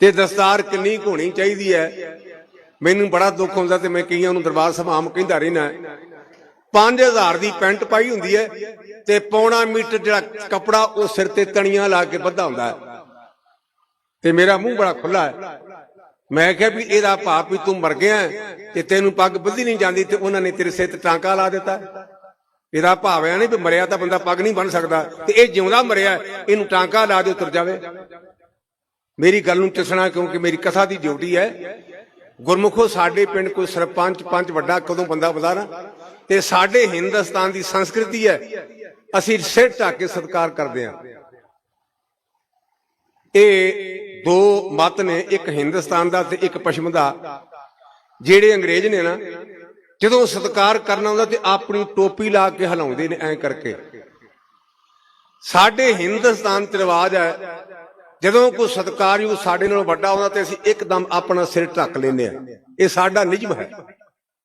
ਤੇ ਦਸਤਾਰ ਕਿੰਨੀ ਕੁ ਹੋਣੀ ਚਾਹੀਦੀ ਹੈ? ਮੈਨੂੰ ਬੜਾ ਦੁੱਖ ਹੁੰਦਾ ਤੇ ਮੈਂ ਕਈਆਂ ਨੂੰ ਦਰਬਾਰ ਸਾਹਿਬ ਆਮ ਕਹਿੰਦਾ ਰਹਿਣਾ 5000 ਦੀ ਪੈਂਟ ਪਾਈ ਹੁੰਦੀ ਹੈ ਤੇ ਪੌਣਾ ਮੀਟਰ ਜਿਹੜਾ ਕਪੜਾ ਉਹ ਸਿਰ ਤੇ ਤਣੀਆਂ ਲਾ ਕੇ ਬੱਧਾ ਹੁੰਦਾ ਤੇ ਮੇਰਾ ਮੂੰਹ ਬੜਾ ਖੁੱਲਾ ਹੈ। ਮੈਂ ਕਿਹਾ ਵੀ ਇਹਦਾ ਭਾਪ ਵੀ ਤੂੰ ਮਰ ਗਿਆ ਤੇ ਤੈਨੂੰ ਪੱਗ ਬੱਧੀ ਨਹੀਂ ਜਾਂਦੀ ਤੇ ਉਹਨਾਂ ਨੇ ਤੇਰੇ ਸਿਰ ਤੇ ਟਾਂਕਾ ਲਾ ਦਿੱਤਾ। ਇਹਦਾ ਭਾਵ ਹੈ ਨਹੀਂ ਵੀ ਮਰਿਆ ਤਾਂ ਬੰਦਾ ਪੱਗ ਨਹੀਂ ਬੰਨ ਸਕਦਾ ਤੇ ਇਹ ਜਿਉਂਦਾ ਮਰਿਆ, ਇਹਨੂੰ ਟਾਂਕਾ ਲਾ ਦਿਓ ਉਤਰ ਜਾਵੇ। ਮੇਰੀ ਗੱਲ ਨੂੰ ਟਿਸਣਾ ਕਿਉਂਕਿ ਮੇਰੀ ਕਥਾ ਦੀ ਡਿਊਟੀ ਹੈ। ਗੁਰਮੁਖੋ, ਸਾਡੇ ਪਿੰਡ ਕੋਈ ਸਰਪੰਚ, ਪੰਚ ਵੱਡਾ ਕਦੋਂ ਬੰਦਾ ਬੁਲਾਣਾ? ਤੇ ਸਾਡੇ ਹਿੰਦੁਸਤਾਨ ਦੀ ਸੰਸਕ੍ਰਿਤੀ ਹੈ। ਅਸੀਂ ਸਿਰ ਢੱਕ ਕੇ ਸਤਿਕਾਰ ਕਰਦੇ ਹਾਂ। ਇਹ ਦੋ ਮਤ ਨੇ, ਇੱਕ ਹਿੰਦੁਸਤਾਨ ਦਾ ਤੇ ਇੱਕ ਪੱਛਮ ਦਾ। ਜਿਹੜੇ ਅੰਗਰੇਜ਼ ਨੇ ਨਾ, ਜਦੋਂ ਸਤਿਕਾਰ ਕਰਨਾ ਹੁੰਦਾ ਤੇ ਆਪਣੀ ਟੋਪੀ ਲਾ ਕੇ ਹਿਲਾਉਂਦੇ ਨੇ ਐਂ ਕਰਕੇ। ਸਾਡੇ ਹਿੰਦੁਸਤਾਨ ਚ ਰਿਵਾਜ ਹੈ ਜਦੋਂ ਕੋਈ ਸਤਿਕਾਰਯੋਗ ਸਾਡੇ ਨਾਲੋਂ ਵੱਡਾ ਹੁੰਦਾ ਤੇ ਅਸੀਂ ਇੱਕਦਮ ਆਪਣਾ ਸਿਰ ਢੱਕ ਲੈਂਦੇ ਆ ਇਹ ਸਾਡਾ ਨਿਯਮ ਹੈ।